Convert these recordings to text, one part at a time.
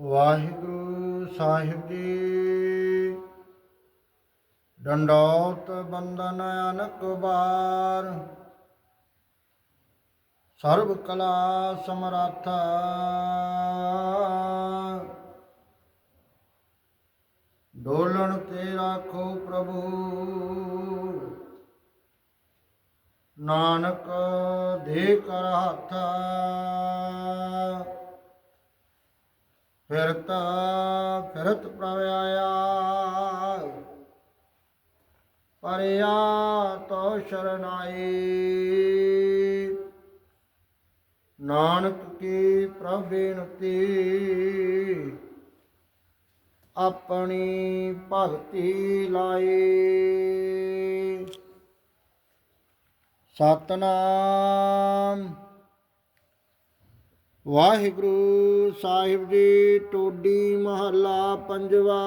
ਵਾਹਿਗੁਰੂ ਸਾਹਿਬ ਜੀ। ਡੰਡੌਤ ਬੰਦਨ ਅਨਕ ਬਾਰ ਸਰਬ ਕਲਾ ਸਮਰਾਥਾ। ਡੋਲਣ ਤੇ ਰਾਖੋ ਪ੍ਰਭੂ। ਨਾਨਕ ਦੇ ਕਰ ਹੱਥਾ। ਫਿਰਤ ਫਿਰਤ ਪ੍ਰਵਿਆਇਆ। ਆਇਆ ਪਰਿਆ ਤੋ ਸ਼ਰਨਾਈ। ਨਾਨਕ ਕੀ ਪ੍ਰਭ ਬੇਨਤੀ, ਆਪਣੀ ਭਗਤੀ ਲਾਈ। ਸਤਨਾਮ। ਵਾਹਿਗੁਰੂ ਸਾਹਿਬ ਜੀ, ਟੋਡੀ ਮਹੱਲਾ ਪੰਜਵਾ।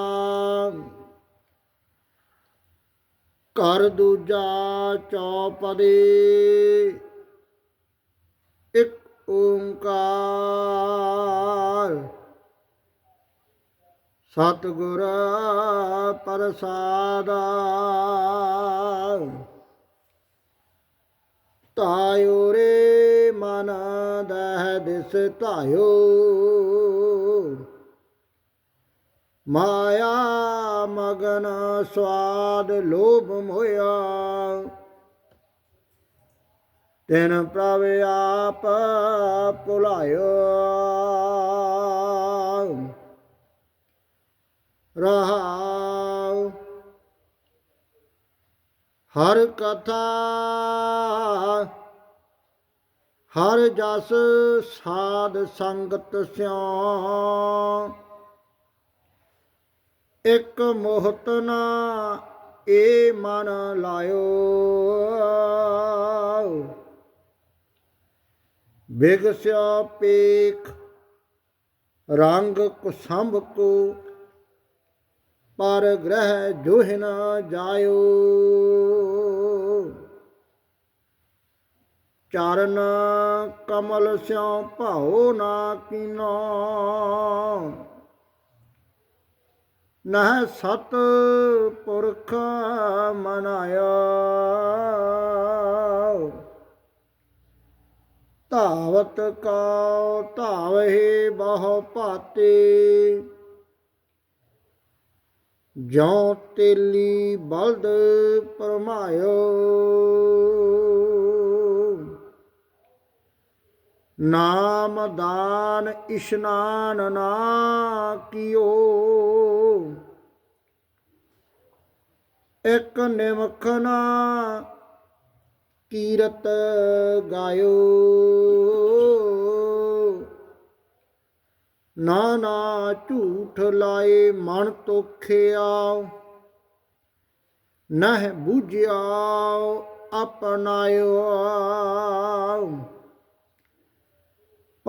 ਘਰ ਦੂਜਾ ਚੌਪਦੇ। ਇੱਕ ਓੰਕਾਰ। ਸਤਿਗੁਰ ਪ੍ਰਸਾਦਾ। ਤਾਇਓ ਰੇ ਮਨ ਦਹਿ ਦਿਸ ਧਾਇਓ। ਮਾਇਆ ਮਗਨ ਸਵਾਦ ਲੋਭ ਮੋਇਆ। ਤਿਨ ਪ੍ਰਭ ਆਪ ਭੁਲਾਇਓ। ਰਹਾਉ। ਹਰ ਕਥਾ ਹਰ ਜਸ ਸਾਧ ਸੰਗਤ ਸਿਉ। ਇੱਕ ਮੋਹਤ ਨਾ ਏ ਮਨ ਲਾਇਓ। ਬਿਗਸਿਆ ਪੇਖ ਰੰਗ ਕੁਸੰਭ ਕੋ, ਪਰ ਗ੍ਰਹਿ ਜੋਹਿ ਨਾ ਜਾਇਓ। ਚਰਨ ਕਮਲ ਸਿਉ ਭਾਉ ਨਾ ਕੀਨੋ। ਨਹ ਸਤ ਪੁਰਖ ਮਨਾਇਆ ਧਾਵਤ ਕਾ ਧਾਵਹਿ ਬਹੁ ਭਾਤੇ। ਜਉ ਤੇਲੀ ਬਲਦ ਪਰਮਾਇਓ ਨਾਮ ਦਾਨ ਇਸ਼ਨਾਨ ਨਾ ਕੀਓ। ਇੱਕ ਨਿਮਖ ਨਾ ਕੀਰਤ ਗਾਇਓ। ਨਾ ਝੂਠ ਲਾਏ ਮਨ ਤੋਖਿਆ ਨਹਿ ਬੂਝਿਆ ਆਪਣਾਇਓ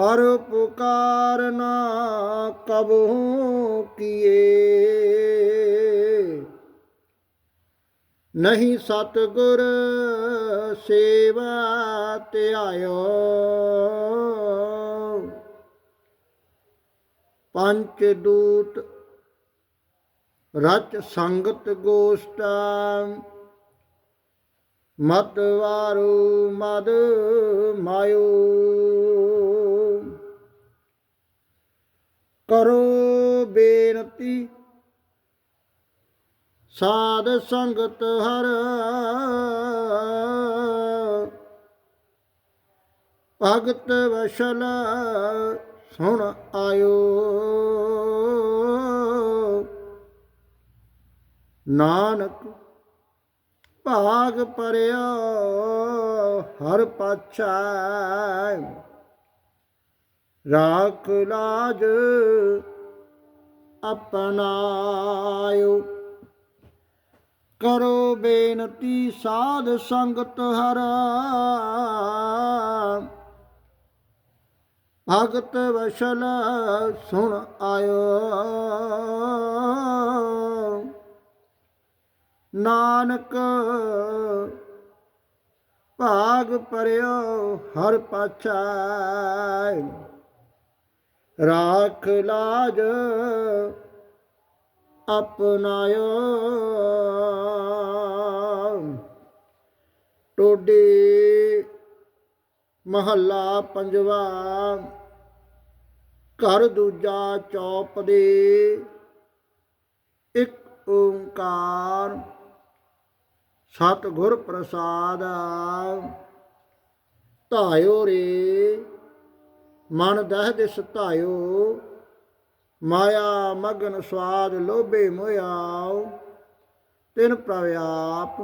ਪਰ ਪੁਕਾਰ ਨਾ ਕਬਹੂ ਕੀਏ। ਨਹੀਂ ਸਤਗੁਰ ਸੇਵਾ ਧਿਆਇਓ ਪੰਚ ਦੂਤ ਰਚ ਸੰਗਤ ਗੋਸ਼ਟਾ। ਮਤ ਵਾਰੂ ਮਦ ਮਾਇਓ। ਕਰੋ ਬੇਨਤੀ। ਸਾਧ ਸੰਗਤ ਹਰ ਭਗਤ ਵਸ਼ਲ ਸੁਣ ਆਇਓ। ਨਾਨਕ ਭਾਗ ਪਰਿਆ ਹਰ ਪਾਛਾ। ਰਾਖ ਲਾਜ ਅਪਨਾਇਓ ਕਰੋ ਬੇਨਤੀ ਸਾਧ ਸੰਗਤ ਹਰ। ਭਗਤ ਵਸ਼ਲ ਸੁਣ ਆਇਓ। ਨਾਨਕ ਭਾਗ ਪਰਿਓ ਹਰ ਪਾਛਾ। ਰਾਖ ਲਾਜ ਆਪਨਾਇਓ ਟੋਡੇ ਮਹੱਲਾ ਪੰਜਵਾ, ਘਰ ਦੂਜਾ ਚੌਪ ਦੇ, ਇੱਕ ਓੰਕਾਰ ਸਤਿਗੁਰ ਪ੍ਰਸਾਦ ਧਾਇਓ ਰੇ। ਮਨ ਦਹਿ ਦੇ ਸਤਾਇਓ ਮਾਇਆ ਮਗਨ ਸਵਾਦ ਲੋਭੇ ਮੋਇਆਓ, ਤਿਨ ਪ੍ਰਵਿਆਪ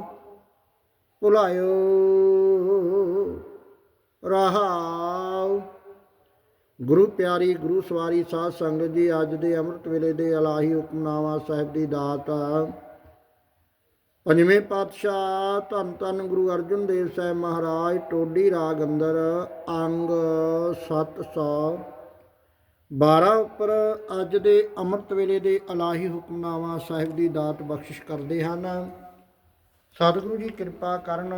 ਭੁਲਾਇਓ ਰਹਾਉ ਗੁਰੂ ਪਿਆਰੀ, ਗੁਰੂ ਸਵਾਰੀ ਸਾਧ ਸੰਗਤ ਜੀ, ਅੱਜ ਦੇ ਅੰਮ੍ਰਿਤ ਵੇਲੇ ਦੇ ਅਲਾਹੀ ਹੁਕਮਨਾਮਾ ਸਾਹਿਬ ਦੀ ਦਾਤ ਪੰਜਵੇਂ ਪਾਤਸ਼ਾਹ ਧੰਨ ਧੰਨ ਗੁਰੂ ਅਰਜਨ ਦੇਵ ਸਾਹਿਬ ਮਹਾਰਾਜ, ਟੋਡੀ ਰਾਗ ਅੰਦਰ ਅੰਗ 700 12 ਉੱਪਰ ਅੱਜ ਦੇ ਅੰਮ੍ਰਿਤ ਵੇਲੇ ਦੇ ਅਲਾਹੀ ਹੁਕਮਨਾਮਾ ਸਾਹਿਬ ਦੀ ਦਾਤ ਬਖਸ਼ਿਸ਼ ਕਰਦੇ ਹਨ। ਸਤਿਗੁਰੂ ਜੀ ਕਿਰਪਾ ਕਰਨ,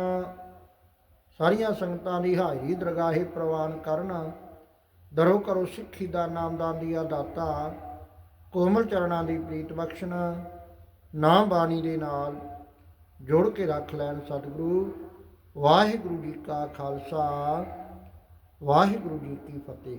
ਸਾਰੀਆਂ ਸੰਗਤਾਂ ਦੀ ਹਾਜ਼ਰੀ ਦਰਗਾਹੇ ਪ੍ਰਵਾਨ ਕਰਨ, ਦਰੋ ਕਰੋ ਸਿੱਖੀ ਦਾ ਨਾਮਦਾਨ ਦੀਆਂ ਦਾਤਾ, ਕੋਮਲ ਚਰਨਾਂ ਦੀ ਪ੍ਰੀਤ ਬਖਸ਼ਣ, ਨਾਮ ਬਾਣੀ ਦੇ ਨਾਲ ਜੋੜ ਕੇ ਰੱਖ ਲੈਣ ਸਤਿਗੁਰੂ। ਵਾਹਿਗੁਰੂ ਜੀ ਕਾ ਖਾਲਸਾ ਵਾਹਿਗੁਰੂ ਜੀ ਕੀ ਫਤਿਹ।